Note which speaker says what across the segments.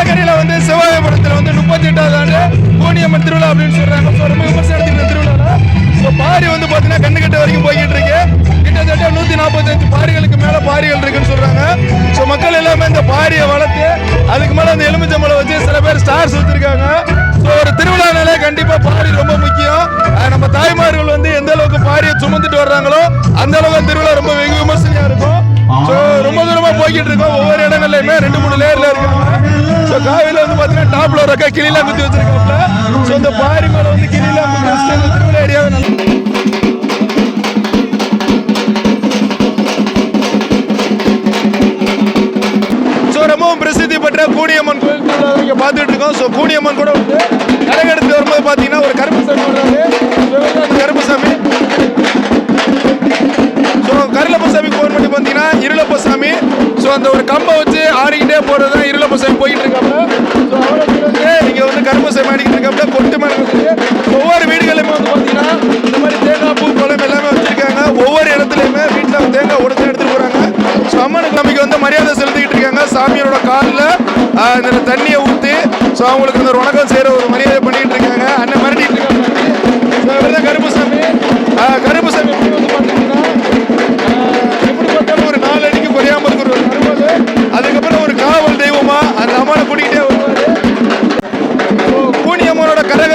Speaker 1: நீலகிரியில வந்து சிவாயபுரத்தில் வந்து முப்பத்தி எட்டாவது ஆண்டு கோணியம்மன் திருவிழா அப்படின்னு சொல்றாங்க. So, ரொம்ப விமர்சனம் எடுத்துக்கிற திருவிழா ஸோ பாரி வந்து பார்த்தீங்கன்னா கண்ணு வரைக்கும் போய்கிட்டு இருக்கு. கிட்டத்தட்ட நூற்றி நாற்பத்தஞ்சு பாரிகளுக்கு மேலே பாரிகள் இருக்குன்னு சொல்றாங்க. ஸோ மக்கள் எல்லாமே இந்த பாரியை வளர்த்து அதுக்கு மேலே அந்த எலுமிச்சம்பழம் வச்சு சில பேர் ஸ்டார்ஸ் வச்சிருக்காங்க. ஸோ ஒரு திருவிழானாலே கண்டிப்பாக பாரி ரொம்ப முக்கியம். நம்ம தாய்மார்கள் வந்து எந்த அளவுக்கு பாரியை சுமந்துட்டு வர்றாங்களோ அந்த அளவுக்கு திருவிழா ரொம்ப வெகு விமர்சனையா இருக்கும். ஸோ ரொம்ப தூரமா போய்கிட்டு இருக்கோம். ஒவ்வொரு இடங்கள்லயுமே ரெண்டு மூணு லேயர்ல இருக்காங்க. ஸோ காவில வந்து பார்த்தீங்கன்னா டாப்ல ஒரு அக்கா கிளிலாம் குத்தி வச்சிருக்காப்ல. ஸோ இந்த பாரி மேலே வந்து கிளிலாம் குத்தி வச்சுட்டு இந்த திருவிழா ஏரியாவை நல்லா ஸோ ரொம்பவும் பிரசித்தி பெற்ற கூனியம்மன் கோயில் திருவிழா இங்கே பார்த்துட்டு இருக்கோம். ஸோ கூனியம்மன் கூட வந்து கரகெடுத்து வரும்போது பார்த்தீங்கன்னா ஒரு கருப்புசாமி வர்றாரு. கருப்பு சாமி கருப்புசாமி. ஸோ கருளப்பசாமி ஃபோன் பண்ணி பார்த்தீங்கன்னா இருளப்பசாமி. ஸோ அந்த ஒரு கம்பை வச்சு ஆடிக்கிட்டே போகிறது தான் இருளப்பசாமி போயிட்டு இருக்காங்க ஸோ வந்து இங்கே வந்து கருப்பசாமி ஆடிக்கிட்டு இருக்காங்க கொட்டு மேலே ஒவ்வொரு வீடுகளிலுமே வந்து பார்த்தீங்கன்னா இந்த மாதிரி தேங்காய் பூ பழம் எல்லாமே வச்சுருக்காங்க. ஒவ்வொரு இடத்துலையுமே வீட்டில் தேங்காய் உடச்சு எடுத்துகிட்டு போகிறாங்க ஸோ அம்மனுக்கு நம்பிக்கை வந்து மரியாதை செலுத்திக்கிட்டு இருக்காங்க. சாமியோட காலில் இந்த தண்ணியை ஊற்றி ஸோ அவங்களுக்கு இந்த ஒரு வணக்கம் செய்கிற ஒரு மரியாதை பண்ணிக்கிட்டு இருக்காங்க. அண்ணன் மிரட்டிட்டு இருக்காங்க. கருப்பு சாமி. தான் கருப்புசாமி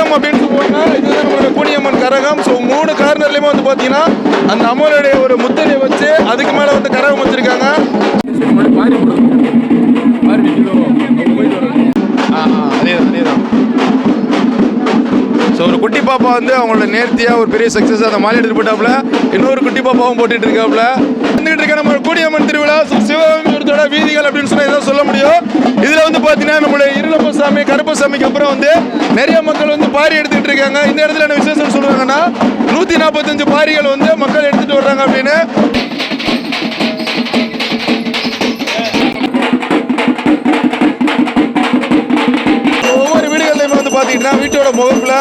Speaker 1: கரகம் அப்படின்னு சொல்லுவாங்க. இதுதான் நம்மளோட கூனியம்மன் கரகம். ஸோ மூணு கார்னர்லையுமே வந்து பார்த்தீங்கன்னா அந்த அம்மனுடைய ஒரு முத்திரையை வச்சு அதுக்கு மேலே வந்து கரகம் வச்சிருக்காங்க. வந்து அவங்களோட நேர்த்தியாக ஒரு பெரிய சக்ஸஸ் அந்த மாலை எடுத்து போட்டாப்புல இன்னொரு குட்டி பாப்பாவும் போட்டுட்டு இருக்காப்புல. வந்துகிட்டு இருக்க நம்ம கூடியம்மன் திருவிழா சிவகங்கத்தோட வீதிகள் அப்படின்னு சொல்லி இதான் சொல்ல முடியும்? இதில் வந்து பார்த்தீங்கன்னா நம்மளுடைய இருளப்பசாமி கருப்பசாமிக்கு அப்புறம் வந்து நிறைய மக்கள் வந்து பாரி எடுத்துட்டு இருக்காங்க. இந்த இடத்துல என்ன விசேஷம் சொல்றாங்கன்னா நூற்றி நாற்பத்தஞ்சு பாரிகள் வந்து மக்கள் எடுத்துட்டு வர்றாங்க அப்படின்னு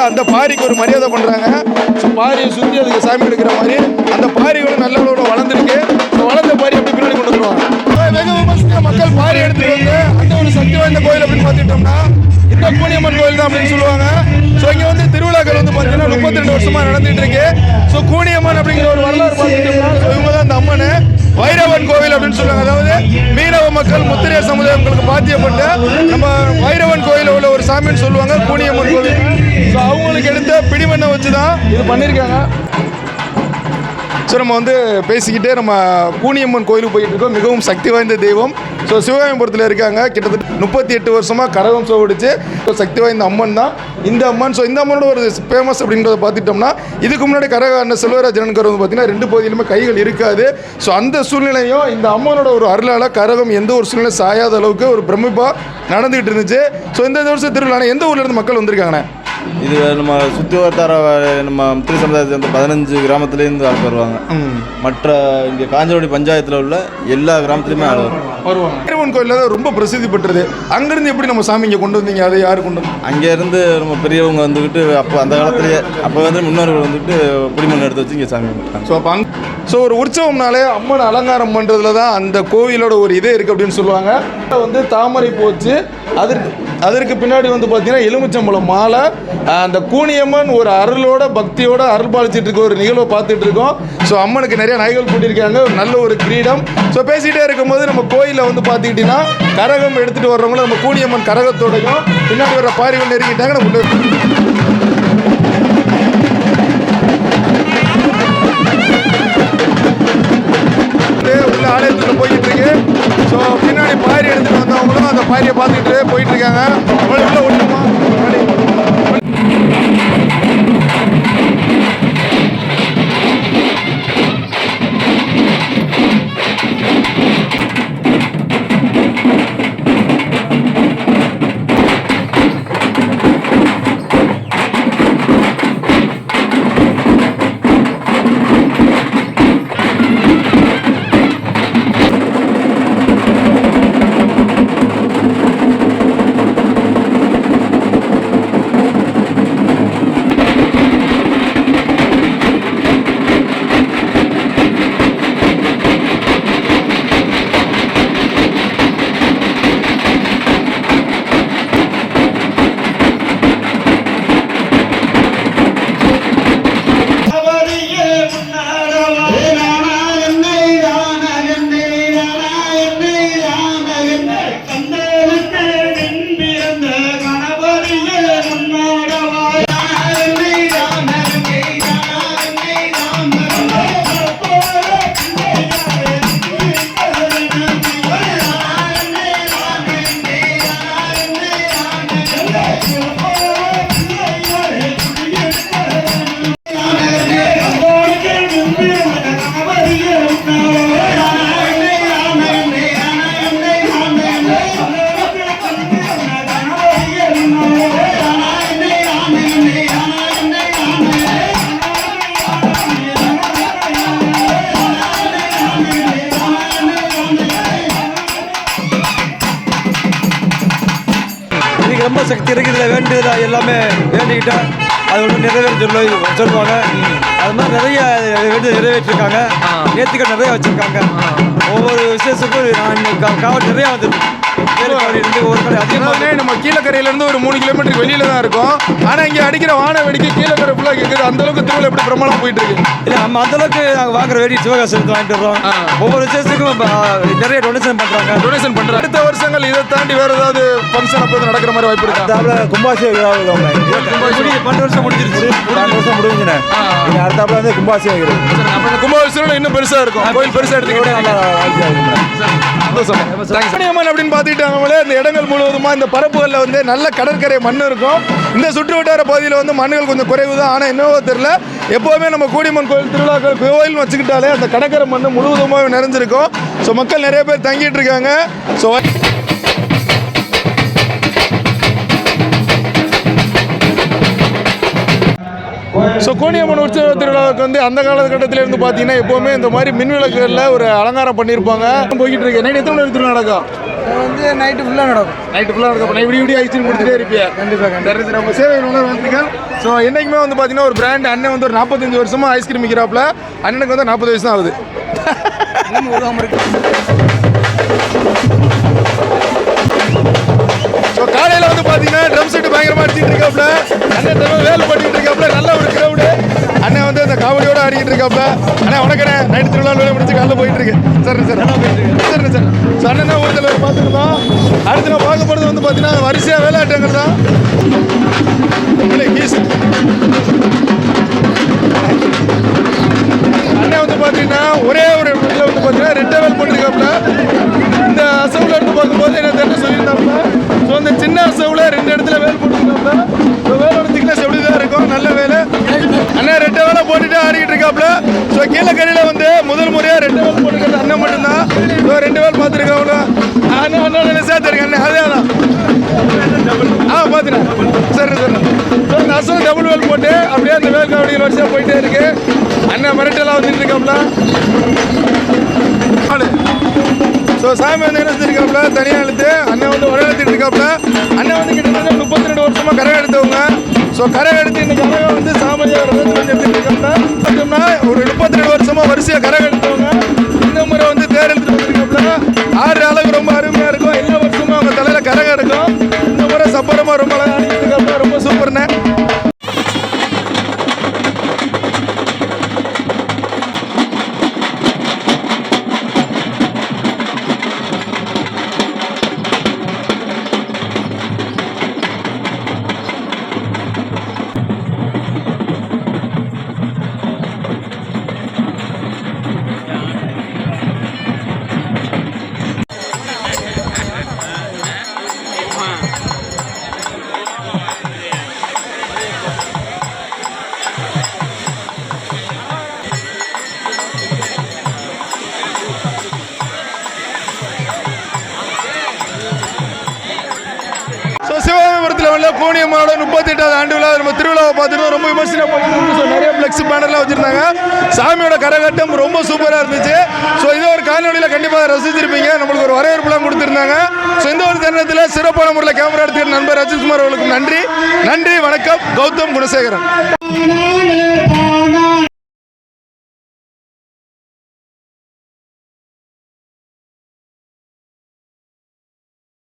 Speaker 1: அந்த பாரிக்கு ஒரு மரியாதை பண்ணுறாங்க ஸோ பாரியை சுற்றி அதுக்கு சாமி எடுக்கிற மாதிரி அந்த பாரிகளும் நல்ல அளவில் வளர்ந்துருக்கு. வளர்ந்த பாரி அப்படி பின்னாடி கொண்டு வருவாங்க வெகு விமர்சன மக்கள் பாரி எடுத்துட்டு வந்து அந்த ஒரு சக்தி வாய்ந்த கோயில் அப்படின்னு பார்த்துட்டோம்னா இந்த கூனியம்மன் கோயில் தான் அப்படின்னு சொல்லுவாங்க. ஸோ இங்கே வந்து திருவிழாக்கள் வந்து பார்த்தீங்கன்னா முப்பத்தி ரெண்டு வருஷமாக நடந்துட்டு இருக்கு. ஸோ கூனியம்மன் அப்படிங்கிற ஒரு வரலாறு பார்த்துட்டோம்னா இவங்க தான் அந்த அம்மன். வைரவன் கோவில் அப்படின்னு சொல்லுவாங்க. அதாவது மீனவ மக்கள் முத்திரைய சமுதாயங்களுக்கு பாத்தியப்பட்ட நம்ம வைரவன் கோயிலில் உள்ள ஒரு சாமின்னு சொல்லுவாங்க கூனியம்மன் கோவில் ஸோ எடுத்த பிடிமண்ணை வச்சு தான் இது பண்ணியிருக்காங்க ஸோ நம்ம வந்து பேசிக்கிட்டே நம்ம கூனியம்மன் கோயிலுக்கு போயிட்டு இருக்கோம். மிகவும் சக்தி வாய்ந்த தெய்வம். ஸோ சிவகாயபுரத்தில் இருக்காங்க. கிட்டத்தட்ட முப்பத்தி எட்டு வருஷமாக கரகம் சோடிச்சு சக்தி வாய்ந்த அம்மன் தான் இந்த அம்மன். ஸோ இந்த அம்மனோட ஒரு ஃபேமஸ் அப்படின்றத பார்த்துட்டோம்னா இதுக்கு முன்னாடி கரக செல்வராஜனன் செல்வராஜனன்கர் வந்து பார்த்தீங்கன்னா ரெண்டு பகுதியிலுமே கைகள் இருக்காது. ஸோ அந்த சூழ்நிலையும் இந்த அம்மனோட ஒரு அருளால் கரகம் எந்த ஒரு சூழ்நிலை சாயாத அளவுக்கு ஒரு பிரமிப்பாக நடந்துகிட்டு இருந்துச்சு. ஸோ இந்த வருஷம் திருவிழா எந்த ஊர்லேருந்து மக்கள் வந்திருக்காங்கண்ணே?
Speaker 2: இது நம்ம சுற்றி வட்டார நம்ம முத்திரை சமுதாயத்தை சேர்ந்த பதினஞ்சு கிராமத்துலேருந்து ஆள் வருவாங்க. மற்ற இங்கே காஞ்சனோடி பஞ்சாயத்தில் உள்ள எல்லா கிராமத்துலேயுமே ஆள் வரும்
Speaker 1: வருவாங்க. வைரவன் கோயிலில் தான் ரொம்ப பிரசித்தி பெற்றது. அங்கேருந்து எப்படி நம்ம சாமி இங்கே கொண்டு வந்தீங்க? அதை யார் கொண்டு
Speaker 2: அங்கேருந்து நம்ம பெரியவங்க வந்துக்கிட்டு அப்போ அந்த காலத்துலேயே அப்போ வந்து முன்னோர்கள் வந்துட்டு பிடிமண் எடுத்து வச்சு இங்கே சாமி கும்பிட்டாங்க.
Speaker 1: ஸோ அப்போ அங் ஸோ ஒரு உற்சவம்னாலே அம்மன் அலங்காரம் பண்ணுறதுல தான் அந்த கோவிலோட ஒரு இதே இருக்குது அப்படின்னு சொல்லுவாங்க. வந்து தாமரை போச்சு அதற்கு அதற்கு பின்னாடி வந்து பார்த்தீங்கன்னா எலுமிச்சம்பழம் மாலை அந்த கூனியம்மன் ஒரு அருளோட பக்தியோட அருள் பாலிச்சிட்டு இருக்க ஒரு நிகழ்வை பார்த்துட்டு இருக்கோம். ஸோ அம்மனுக்கு நிறைய நகைகள் போட்டிருக்காங்க ஒரு நல்ல ஒரு கிரீடம். ஸோ பேசிகிட்டே இருக்கும்போது நம்ம கோயிலில் வந்து பார்த்துக்கிட்டிங்கன்னா கரகம் எடுத்துகிட்டு வர்றவங்கள நம்ம கூனியம்மன் கரகத்தோடையும் பின்னாடி வர பாரிகள் நெருங்கிட்டாங்க நம்ம
Speaker 3: ரொம்ப சக்தி இருக்குது வேண்டியதில் எல்லாமே வேண்டிக்கிட்டா அது ஒன்று நிறைவேற சொல்லி சொல்லுவாங்க. அது மாதிரி நிறைய வேண்டு நிறைவேற்றிருக்காங்க. நேர்த்திகள் நிறைய வச்சுருக்காங்க. ஒவ்வொரு விசேஷத்துக்கும் நான் காவல் நிறையா வந்துருக்கு.
Speaker 1: நம்ம கீழக்கரையில இருந்து ஒரு மூணு கிலோமீட்டர் வெளியில தான் இருக்கும். ஆனா இங்க அடிக்கிற வான வெடிக்கை கீழக்கரை ஃபுல்லா கேக்குது. அந்த அளவுக்கு திருவிழா எப்படி பிரமாணம் போயிட்டு இருக்கு.
Speaker 3: இல்லை நம்ம அந்த அளவுக்கு நாங்கள் வாங்குற வேடி சிவகாசி இருந்து வாங்கிட்டு வரோம் ஒவ்வொரு விசேஷத்துக்கும் ப- நிறைய டொனேஷன் பண்ணுறாங்க
Speaker 1: டொனேஷன் பண்றாங்க அடுத்த வருஷங்கள் இதை தாண்டி வேற ஏதாவது ஃபங்க்ஷன் அப்போ நடக்கிற மாதிரி வாய்ப்பு இருக்கா?
Speaker 4: கும்பாபிஷேகம்
Speaker 3: பன்னெண்டு வருஷம் முடிஞ்சிருச்சு.
Speaker 4: ரெண்டு வருஷம் முடிஞ்சுனே. இனி அடுத்தாப்புல வந்து
Speaker 1: அப்ப கும்பாபிஷேகம் இன்னும் பெருசா இருக்கும். கோயில் பெருசா எடுத்துக்கிட்டு
Speaker 4: நல்லா வாழ்க்கையா இருக்குண்ணே.
Speaker 1: கன்னியம்மன் அப்படின்னு பார்த்துக்கிட்டாங்களே இந்த இடங்கள் முழுவதுமா இந்த பரப்புகளில் வந்து நல்ல கடற்கரை மண் இருக்கும். இந்த சுற்று வட்டார பகுதியில் வந்து மண்ணுகள் கொஞ்சம் குறைவு தான் ஆனால் என்னவோ தெரியல. எப்போவுமே நம்ம கூடியம்மன் கோயில் திருவிழாக்கள் கோயில் வச்சுக்கிட்டாலே அந்த கடற்கரை மண் முழுவதுமாக நிறைஞ்சிருக்கும். ஸோ மக்கள் நிறைய பேர் தங்கிட்டு இருக்காங்க. ஸோ ஸோ கோணியம்மன் உற்சவ திருவிழாவுக்கு வந்து அந்த காலகட்டத்தில் இருந்து பார்த்தீங்கன்னா எப்போவுமே இந்த மாதிரி மின் விளக்குகளில் ஒரு அலங்காரம் பண்ணியிருப்பாங்க. போய்கிட்டு இருக்கு நைட் எத்தனை மணி நடக்கும்?
Speaker 3: வந்து நைட்டு ஃபுல்லாக நடக்கும்.
Speaker 1: நைட்டு ஃபுல்லாக நடக்கும். இப்படி இப்படி ஐஸ்கிரீம் கொடுத்துட்டே இருப்பியா?
Speaker 3: கண்டிப்பாக
Speaker 1: கண்டிப்பாக நம்ம சேவை வந்துகள் ஸோ என்றைக்குமே வந்து பார்த்தீங்கன்னா ஒரு பிராண்ட் அண்ணன் வந்து ஒரு நாற்பத்தஞ்சு வருஷமா ஐஸ்கிரீம் விற்கிறாப்புல அண்ணனுக்கு வந்து நாற்பது வயசு தான் ஆகுது. ஸோ காலையில் வந்து பார்த்தீங்கன்னா ட்ரம் செட்டு பயங்கரமாக அடிச்சிட்டு இருக்காப்புல அண்ணன் தவிர வேலை பண்ணிட்டு இருக்காப்புல நல்ல ஒரு கிரௌடு அண்ணன் வந்து அந்த காவடியோட ஆடிக்கிட்டு இருக்காப்புல அண்ணா வணக்கண்ணே. நைட்டு திருவிழா வேலை முடிச்சு காலைல போயிட்டு இருக்கு. சரி சார் சரி சார் ஸோ அண்ணன் தான் ஒரு தலைவர் பார்த்துருந்தோம் அடுத்து நான் பார்க்க போகிறது வந்து பார்த்தீங்கன்னா வரிசையாக வேலையாட்டங்கள் தான். ரெண்டு அண்ணன் அண்ணன் சேர்த்துருங்க அண்ணன் அதே தான். ஆ பார்த்துட்டேன். சரி சரி. ஸோ இந்த டபுள் வேல் போட்டு அப்படியே அந்த வேல் காவடி வரிசையாக போயிட்டே இருக்கு. அண்ணன் மிரட்டெல்லாம் வந்துட்டு இருக்காப்புல ஆளு. ஸோ சாமி வந்து என்ன தனியாக எழுத்து அண்ணன் வந்து உடல் எடுத்துட்டு இருக்காப்புல அண்ணன் வந்து கிட்டத்தட்ட முப்பத்தி ரெண்டு வருஷமாக கரை எடுத்தவங்க. ஸோ கரை எடுத்து இந்த கரகம் வந்து சாமியார் வந்து கொஞ்சம் எடுத்துட்டு இருக்காப்புல பார்த்தோம்னா ஒரு முப்பத்தி ரெண்டு வருஷமா வரிசையாக கரை எடுத்தவங்க. தேர் எடுத்துட்டு வந்திருக்காப்புல ஆறு அளவுக்கு ரொம்ப அருமையாக இருக்கும். எல்லா வருஷமும் அவங்க தலையில் கரகம் இருக்கும். இந்த முறை சப்பரமாக ரொம்ப அழகாக சிவகாமிபுரத்தில் கோணியம்மனோட முப்பத்தி எட்டாவது ஆண்டு விழா நம்ம திருவிழாவை பார்த்துட்டு ரொம்ப விமர்சனம் பண்ணிட்டு ஸோ நிறைய ஃப்ளெக்ஸ் பேனர்லாம் வச்சுருந்தாங்க. சாமியோட கரகாட்டம் ரொம்ப சூப்பராக இருந்துச்சு. ஸோ இது ஒரு காணொலியில் கண்டிப்பாக ரசிச்சிருப்பீங்க. நம்மளுக்கு ஒரு வரவேற்புலாம் கொடுத்துருந்தாங்க. ஸோ இந்த ஒரு தருணத்தில் சிறப்பான முறையில் கேமரா எடுத்துக்கிற நண்பர் ரஜித்குமார் அவர்களுக்கு நன்றி. நன்றி வணக்கம். கௌதம் குணசேகரன்.